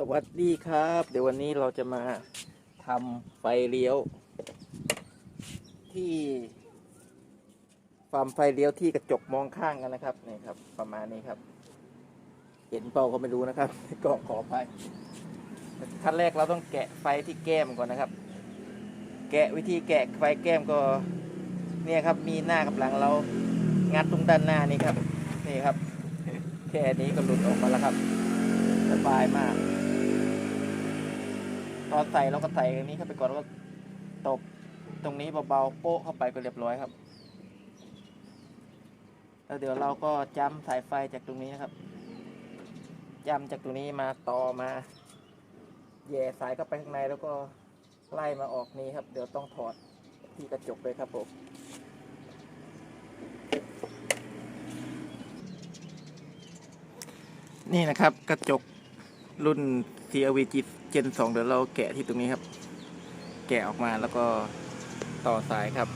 สวัสดีครับ เดี๋ยววันนี้เราจะมาทำไฟเลี้ยว ที่ฟาร์มไฟเลี้ยวที่กระจกมองข้างกันนะครับนี่ครับ ประมาณนี้ครับ เห็นเปล่าก็ไม่รู้นะครับก็ขอไปขั้นแรกเราต้องแกะไฟที่แก้มก่อนนะครับ แกะวิธีแกะไฟแก้มก็ เนี่ยครับ มีหน้ากับหลังเรางัดตรงด้านหน้านี่ครับ นี่ครับ แค่นี้ก็หลุดออกมาแล้วครับสบายมาก อใส่เราก็ใส่อย่างนี้เข้าไปก่อนแล้วก็ตบตรงนี้เบาๆโป๊ะเข้าไปก็เรียบร้อยครับ แล้วเดี๋ยวเราก็จ้ำสายไฟจากตรงนี้นะครับจ้ำจากตรงนี้มาต่อมาแย่สายเข้าไปข้างในแล้วก็ไล่มาออกนี้ครับ เดี๋ยวต้องถอดที่กระจกเลยครับผมนี่นะครับกระจก รุ่น CRV G Gen 2 เดี๋ยวเราแกะที่ตรงนี้ครับ แกะออกมาแล้วก็ต่อสายครับ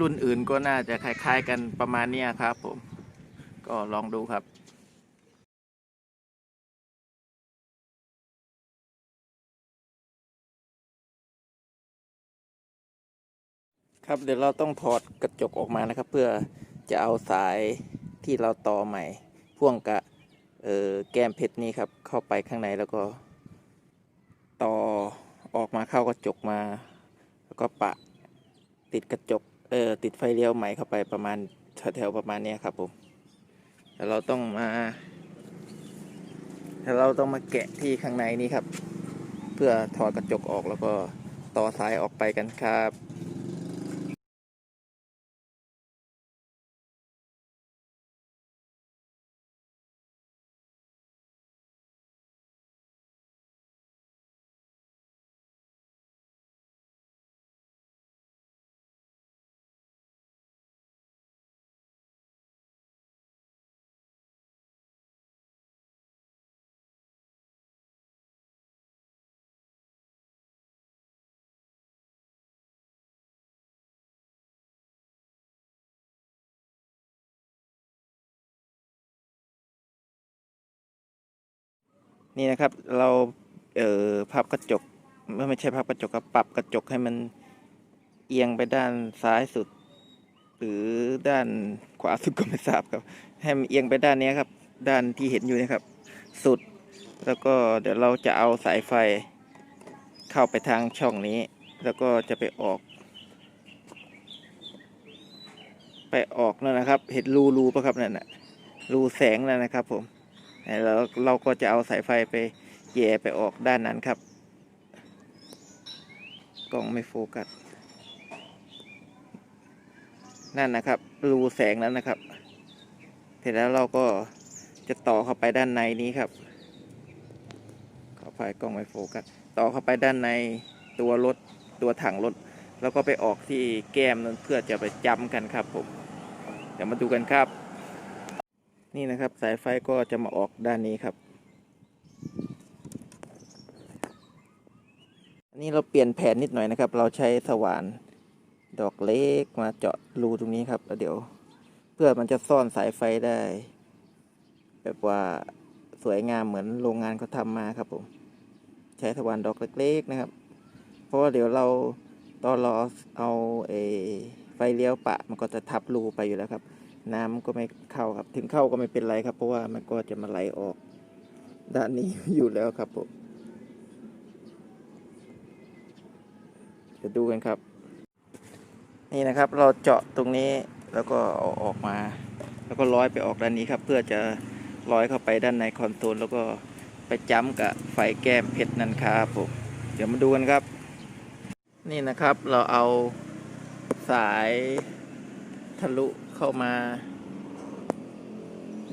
รุ่นอื่นก็น่าจะคล้าย ๆ กันประมาณนี้ครับผม ก็ลองดูครับครับเดี๋ยวเราต้องถอดกระจกออกมานะครับ เพื่อจะเอาสายที่เราต่อใหม่ พ่วงกับ แก้มเพชรนี้ครับเข้าไปข้างในแล้วก็ ต่อออกมาเข้ากระจกมา แล้วก็ปะติดกระจกเออติดไฟเลี้ยวใหม่เข้าไปประมาณแถวๆประมาณนี้ครับผมแล้วเราต้องมาแล้วเราต้องมาแกะที่ข้างในนี้ครับ เพื่อถอดกระจกออกแล้วก็ต่อสายออกไปกันครับ นี่นะครับเราเอ่อพับกระจกไม่ไม่ใช่พับกระจกครับปรับกระจกให้มันเอียงไปด้านซ้ายสุด หรือด้านขวาสุดก็ไม่ทราบครับ ให้มันเอียงไปด้านนี้ครับ ด้านที่เห็นอยู่นะครับ สุด แล้วก็เดี๋ยวเราจะเอาสายไฟเข้าไปทางช่องนี้ แล้วก็จะไปออก ไปออกนั่นนะครับ เห็นรูรูปะครับนั่นนะรูแสงนั่นนะครับผม แล้วเราก็จะเอาสายไฟไปแย่ไปออกด้านนั้นครับ กล้องไม่โฟกัส นั่นนะครับ รูแสงนั้นนะครับ เสร็จแล้วเราก็จะต่อเข้าไปด้านในนี้ครับเข้าไปกล้องไม่โฟกัส ต่อเข้าไปด้านในตัวรถตัวถังรถ แล้วก็ไปออกที่แก้มนั้นเพื่อจะไปจำกันครับผม เดี๋ยวมาดูกันครับ นี่นะครับ สายไฟก็จะมาออกด้านนี้ครับ อันนี้เราเปลี่ยนแผนนิดหน่อยนะครับ เราใช้สว่านดอกเล็กมาเจาะรูตรงนี้ครับแล้วเดี๋ยว เพื่อมันจะซ่อนสายไฟได้ แบบว่าสวยงามเหมือนโรงงานเขาทำมาครับผม ใช้สว่านดอกเล็ก ๆ นะครับ เพราะว่าเดี๋ยวเราตอนเราเอาเอไฟเลี้ยวปะ มันก็จะทับรูไปอยู่แล้วครับ น้ำก็ไม่เข้าครับ ถึงเข้าก็ไม่เป็นไรครับ เพราะว่ามันก็จะมาไหลออกด้านนี้อยู่แล้วครับผมจะดูกันครับ นี่นะครับเราเจาะตรงนี้แล้วก็เอาออกมา แล้วก็ร้อยไปออกด้านนี้ครับ เพื่อจะร้อยเข้าไปด้านในคอนโซลแล้วก็ไปจ้ำกับไฟแก้มเพชรนั่นครับผมเดี๋ยวมาดูกันครับ นี่นะครับเราเอาสายทะลุ เข้ามา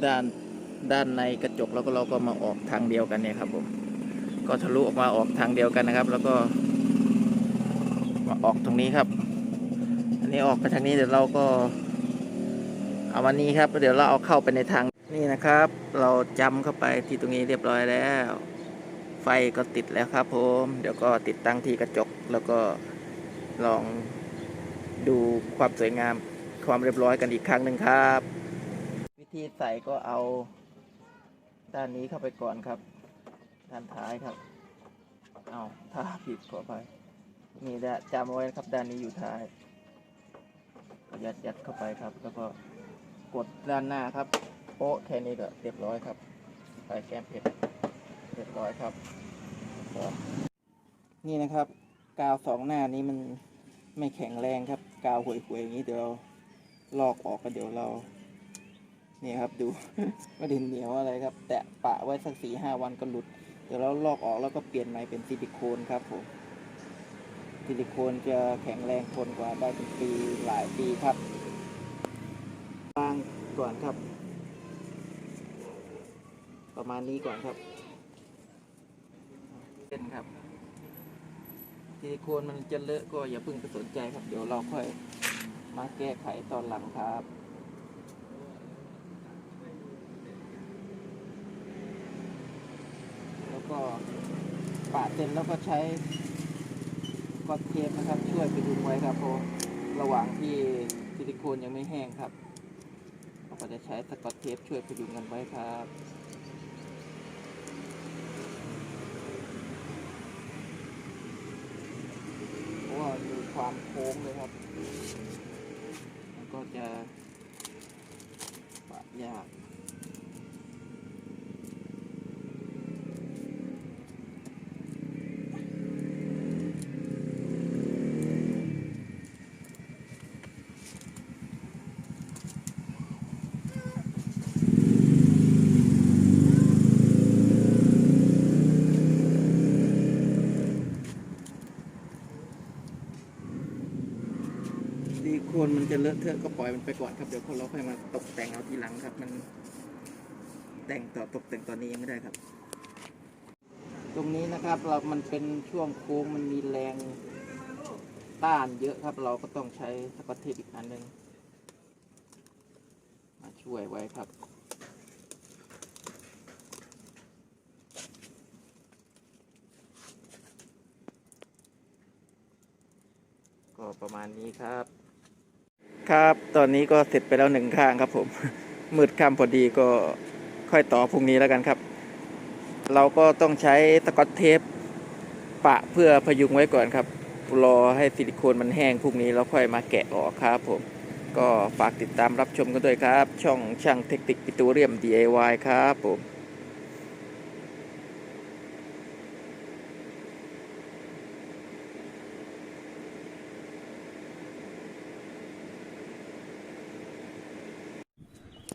ด้านด้านในกระจกแล้วก็เราก็มาออกทางเดียวกันเนี่ยครับผมก็ทะลุออกมาออกทางเดียวกันนะครับ แล้วก็มาออกตรงนี้ครับ อันนี้ออกไปทางนี้เดี๋ยวเราก็เอาวันนี้ครับ เดี๋ยวเราเอาเข้าไปในทางนี่นะครับ เราจำเข้าไปที่ตรงนี้เรียบร้อยแล้ว ไฟก็ติดแล้วครับผมเดี๋ยวก็ติดตั้งที่กระจกแล้วก็ลองดูความสวยงาม ความเรียบร้อยกันอีกครั้งหนึ่งครับ วิธีใส่ก็เอาด้านนี้เข้าไปก่อนครับ ด้านท้ายครับ เอาถ้าผิดขอไปนี่แหละจำไว้นะครับด้านนี้อยู่ท้ายก็ยัดยัดเข้าไปครับ แล้วก็กดด้านหน้าครับโป๊ะแค่นี้ก็เรียบร้อยครับไฟแก้มเผ็ดเรียบร้อยครับ นี่นะครับ กาวสองหน้านี้มันไม่แข็งแรงครับ กาวห่วยๆอย่างนี้เดี๋ยวเรา ลอกออกกันเดี๋ยวเราเนี่ยครับดู ไม่ได้เหนียวอะไรครับ แตะปะไว้สักสี่ห้าวันก็หลุด เดี๋ยวเราลอกออกแล้วก็เปลี่ยนใหม่เป็นซิลิโคนครับผมซิลิโคนจะแข็งแรงทนกว่าได้เป็นปีหลายปีครับวางก่อนครับ ประมาณนี้ก่อนครับเส้นครับซิลิโคนมันจะเลอะก็อย่าเพิ่งไปสนใจครับ เดี๋ยวเราค่อย มาแก้ไขตอนหลังครับแล้วก็ปาดเสร็จแล้วก็ใช้กอดเทปนะครับ ช่วยไปดึงไว้ครับพระระหว่างที่ซิลิโคนยังไม่แห้งครับเราก็จะใช้สกอตเทปช่วยพยุงกันไว้ครับเพราะว่ามีความโค้งเลยครับ ก็จะปะยาก นมันจะเลอะเทอะก็ปล่อยมันไปก่อนครับเดี๋ยวเราค่อยมาตกแต่งเอาทีหลังครับ มันแต่งต่อตกแต่งตอนนี้ยังไม่ได้ครับ ตรงนี้นะครับเรามันเป็นช่วงโค้งมันมีแรงต้านเยอะครับ เราก็ต้องใช้สกอตเทปอีกอันหนึ่งมาช่วยไว้ครับก็ประมาณนี้ครับ ครับ ตอนนี้ก็เสร็จไปแล้วหนึ่งข้างครับผม มืดค่ำพอดีก็ค่อยต่อพรุ่งนี้แล้วกันครับ เราก็ต้องใช้สกอตเทป ปะเพื่อพยุงไว้ก่อนครับ รอให้ซิลิโคนมันแห้งพรุ่งนี้เราค่อยมาแกะออกครับผม ก็ฝากติดตามรับชมกันด้วยครับ ช่องช่างเทคนิคปิตูเรียม DIY ครับผม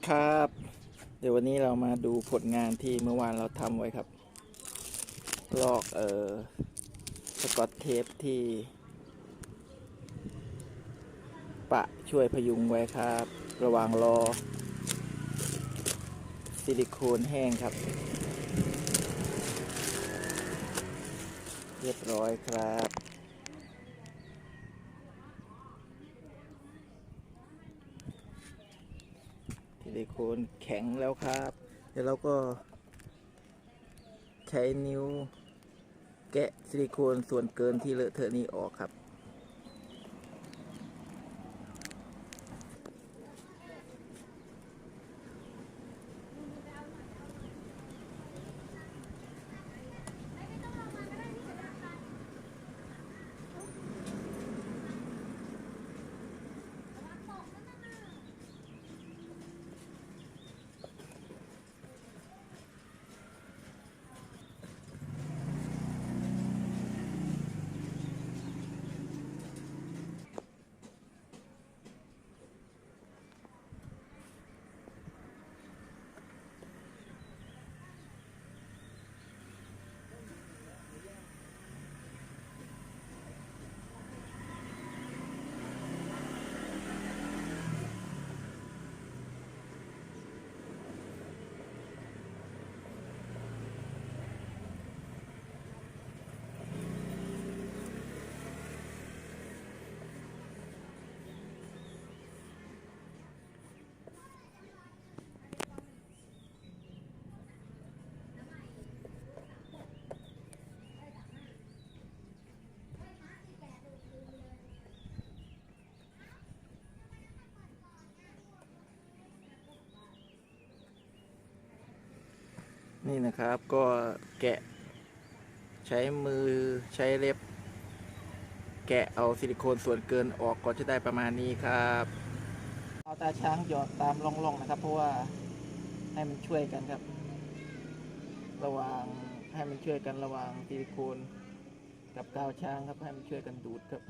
ครับ เดี๋ยววันนี้เรามาดูผลงานที่เมื่อวานเราทำไว้ครับ ลอกเอ่อสกอตเทปที่ ปะช่วยพยุงไว้ครับ ระหว่างรอ ซิลิโคนแห้งครับ เรียบร้อยครับ ซิลิโคนแข็งแล้วครับ เดี๋ยวเราก็ ใช้นิ้ว แกะซิลิโคนส่วนเกินที่เลอะเทอะนี้ออกครับ นี่นะครับก็แกะ ใช้มือใช้เล็บ แกะเอาซิลิโคนส่วนเกินออกก็จะได้ประมาณนี้ครับ เอาตาช้างหยอดตามร่องๆนะครับ เพราะว่าให้มันช่วยกันครับ ระหว่างให้มันช่วยกันระหว่างซิลิโคนกับกาวช้างครับให้มันช่วยกันดูดครับ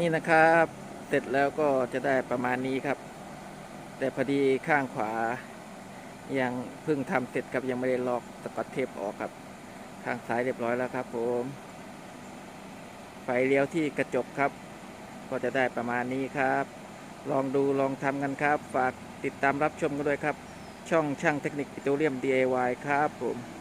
นี่นะครับ เสร็จแล้วก็จะได้ประมาณนี้ครับ แต่พอดีข้างขวา ยังเพิ่งทำเสร็จครับยังไม่ได้ลอกสกอตเทปออกครับ ข้างซ้ายเรียบร้อยแล้วครับ ผม ไฟเลี้ยวที่กระจกครับ ก็จะได้ประมาณนี้ครับ ลองดูลองทำกันครับ ฝากติดตามรับชมกันด้วยครับ ช่องช่างเทคนิคปิโตรเลียม DIY ครับผม